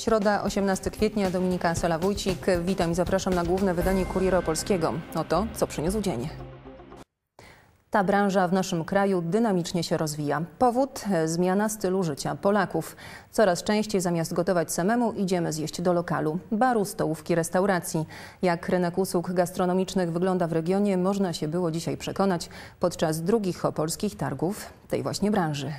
Środa, 18 kwietnia, Dominika Sola-Wójcik. Witam i zapraszam na główne wydanie Kuriera Polskiego. Oto, co przyniósł dzień. Ta branża w naszym kraju dynamicznie się rozwija. Powód – zmiana stylu życia Polaków. Coraz częściej zamiast gotować samemu idziemy zjeść do lokalu, baru, stołówki, restauracji. Jak rynek usług gastronomicznych wygląda w regionie można się było dzisiaj przekonać podczas drugich opolskich targów tej właśnie branży.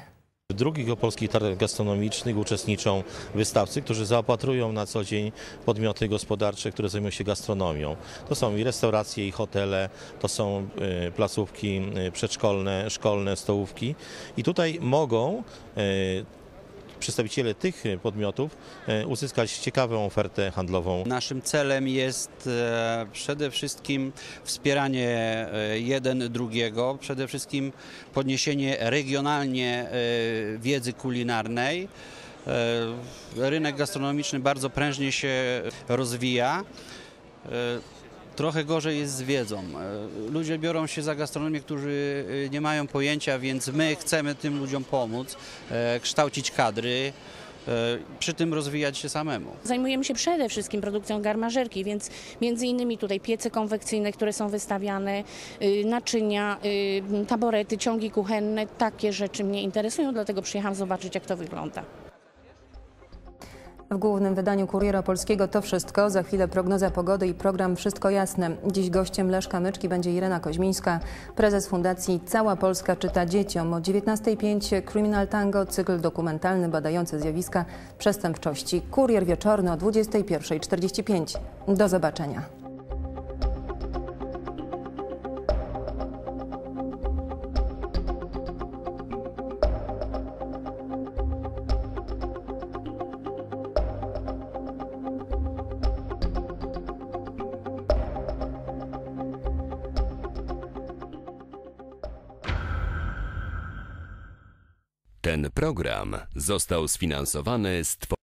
W drugich opolskich targach gastronomicznych uczestniczą wystawcy, którzy zaopatrują na co dzień podmioty gospodarcze, które zajmują się gastronomią. To są i restauracje, i hotele, to są y, placówki y, przedszkolne, szkolne, stołówki. I tutaj mogą y, przedstawiciele tych podmiotów y, uzyskać ciekawą ofertę handlową. Naszym celem jest e, przede wszystkim wspieranie e, jeden drugiego, przede wszystkim podniesienie regionalnie e, wiedzy kulinarnej. E, Rynek gastronomiczny bardzo prężnie się rozwija. Trochę gorzej jest z wiedzą. E, Ludzie biorą się za gastronomię, którzy e, nie mają pojęcia, więc my chcemy tym ludziom pomóc, e, kształcić kadry, przy tym rozwijać się samemu. Zajmujemy się przede wszystkim produkcją garmażerki, więc między innymi tutaj piece konwekcyjne, które są wystawiane, y, naczynia, y, taborety, ciągi kuchenne, takie rzeczy mnie interesują, dlatego przyjechałam zobaczyć jak to wygląda. W głównym wydaniu Kuriera Polskiego to wszystko. Za chwilę prognoza pogody i program Wszystko Jasne. Dziś gościem Leszka Myczki będzie Irena Koźmińska, prezes Fundacji Cała Polska czyta dzieciom. O 19.05 Criminal Tango, cykl dokumentalny badający zjawiska przestępczości. Kurier wieczorny o 21.45. Do zobaczenia. Ten program został sfinansowany z